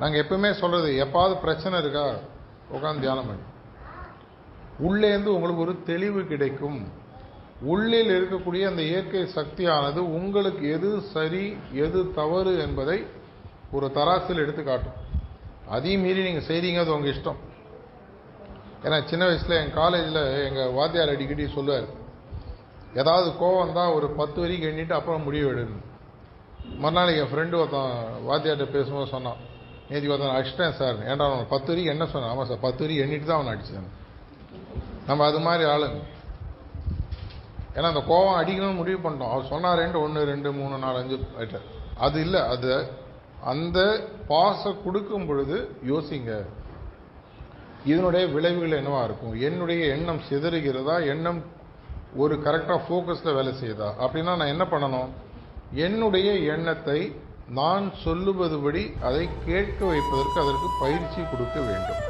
நாங்கள் எப்பவுமே சொல்கிறது எப்பாவது பிரச்சனை இருக்கா உட்காந்து தியானம் பண்ணி. உள்ளேருந்து உங்களுக்கு ஒரு தெளிவு கிடைக்கும். உள்ளில் இருக்கக்கூடிய அந்த இயற்கை சக்தியானது உங்களுக்கு எது சரி எது தவறு என்பதை ஒரு தராசில் எடுத்து காட்டும். அதையும் மீறி நீங்கள் செய்கிறீங்க அது உங்கள் இஷ்டம். ஏன்னா சின்ன வயசில் எங்கள் காலேஜில் எங்கள் வாத்தியார் அடிக்கடி சொல்லுவார் ஏதாவது கோவம் தான் ஒரு பத்து வரைக்கும் எண்ணிட்டு அப்புறம் முடிவு எடுக்கணும் மறுநாள் என் ஃப்ரெண்டு ஒருத்தன் வாத்தியார்கிட்ட பேசும்போது சொன்னான் நேற்று ஒருத்தன் அடிச்சிட்டேன் சார். ஏன்டா அவன் பத்து வரைக்கும் என்ன சொன்னான்? ஆமாம் சார் பத்து வரைக்கும் எண்ணிட்டு தான் அவனை அடிச்சேன் நம்ம அது மாதிரி ஆளுங்க ஏன்னா அந்த கோவம் அடிக்கணும்னு முடிவு பண்ணிட்டோம். அவர் சொன்னார் ரெண்டு ஒன்று ரெண்டு மூணு நாலு அஞ்சு ரைட்டு அது இல்லை அது அந்த பாசை கொடுக்கும் பொழுது யோசிங்க. இதனுடைய விளைவுகள் என்னவாக இருக்கும்? என்னுடைய எண்ணம் சிதறுகிறதா? எண்ணம் ஒரு கரெக்டாக ஃபோக்கஸில் வேலை செய்யுதா? அப்படின்னா நான் என்ன பண்ணணும்? என்னுடைய எண்ணத்தை நான் சொல்லுவதுபடி அதை கேட்க வைப்பதற்கு அதற்கு பயிற்சி கொடுக்க வேண்டும்.